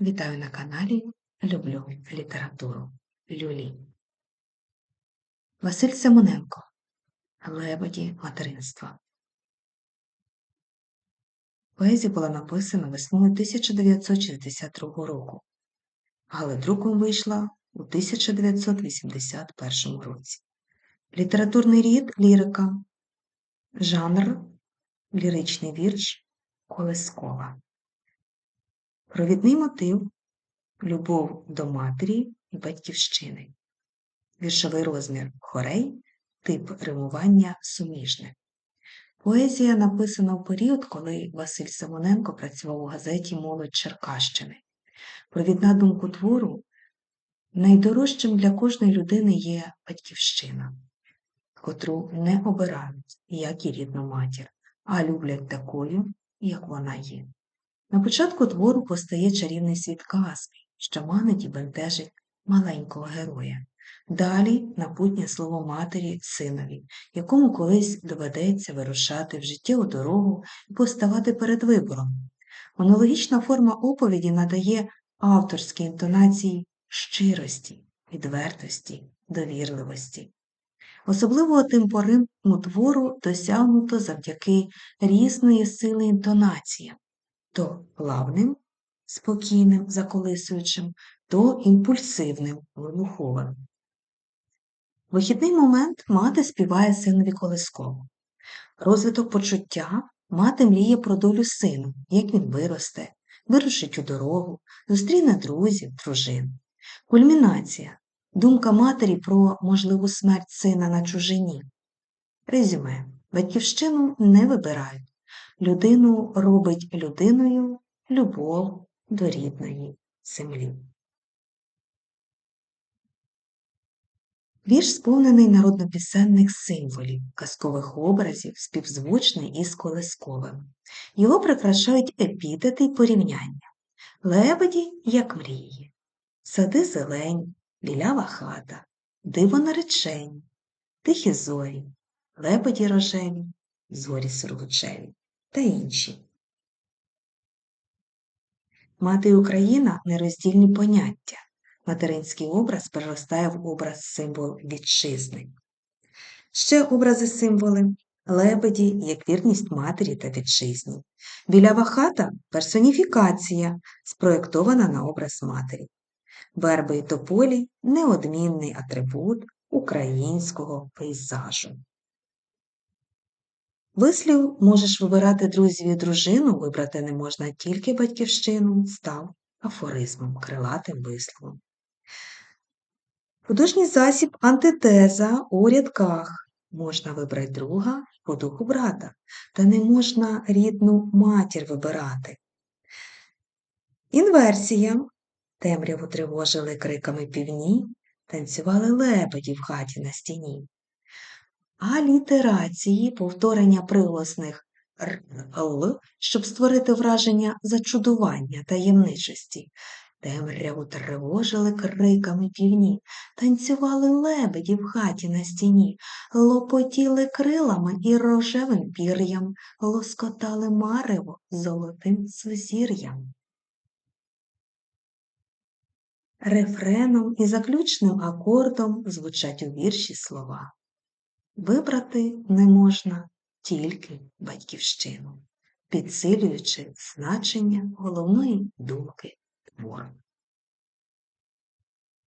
Вітаю на каналі Люблю літературу Люлі. Василь Симоненко Лебеді материнства. Поезія була написана весною 1962 року, але друком вийшла у 1981 році. Літературний рід лірика, жанр ліричний вірш Колескова. Провідний мотив любов до матері і батьківщини. Віршовий розмір хорей, тип римування суміжне. Поезія написана в період, коли Василь Симоненко працював у газеті Молодь Черкащини. Провідна думку твору найдорожчим для кожної людини є батьківщина, котру не обирають, як і рідну матір, а люблять такою, як вона є. На початку твору постає чарівний світ казки, що манить і бентежить маленького героя. Далі напутнє слово матері синові, якому колись доведеться вирушати в життєву дорогу і поставати перед вибором. Монологічна форма оповіді надає авторській інтонації щирості, відвертості, довірливості. Особливого темпоритму твору досягнуто завдяки різної сили інтонації то плавним, спокійним, заколисуючим, то імпульсивним, вибуховим. Вихідний момент мати співає синові колисково. Розвиток почуття мати мріє про долю сину, як він виросте, вирушить у дорогу, зустріне друзів, дружин. Кульмінація думка матері про можливу смерть сина на чужині. Резюме. Батьківщину не вибирають, людину робить людиною любов до рідної землі. Вірш сповнений народнопісенних символів, казкових образів, співзвучний із колисковим. Його прикрашають епітети й порівняння. Лебеді, як мрії, сади зелень, білява хата, диво наречень, тихі зорі, лебеді рожеві, зорі сургучеві та інші. Мати Україна нероздільні поняття. Материнський образ переростає в образ символ вітчизни. Ще образи символи лебеді як вірність матері та вітчизні. Білява хата персоніфікація, спроєктована на образ матері. Верби і тополі неодмінний атрибут українського пейзажу. Вислів можеш вибирати друзів і дружину, вибрати не можна тільки батьківщину, став афоризмом, крилатим висловом. Художній засіб антитеза у рядках. Можна вибрати друга по духу брата, та не можна рідну матір вибирати. Інверсія. Темряву тривожили криками півні, танцювали лебеді в хаті на стіні алітерації, повторення приголосних «л», щоб створити враження зачудування таємничості. Темряву тривожили криками півні, танцювали лебеді в хаті на стіні, лопотіли крилами і рожевим пір'ям, лоскотали марево золотим сузір'ям. Рефреном і заключним акордом звучать у вірші слова. Вибрати не можна тільки батьківщину, підсилюючи значення головної думки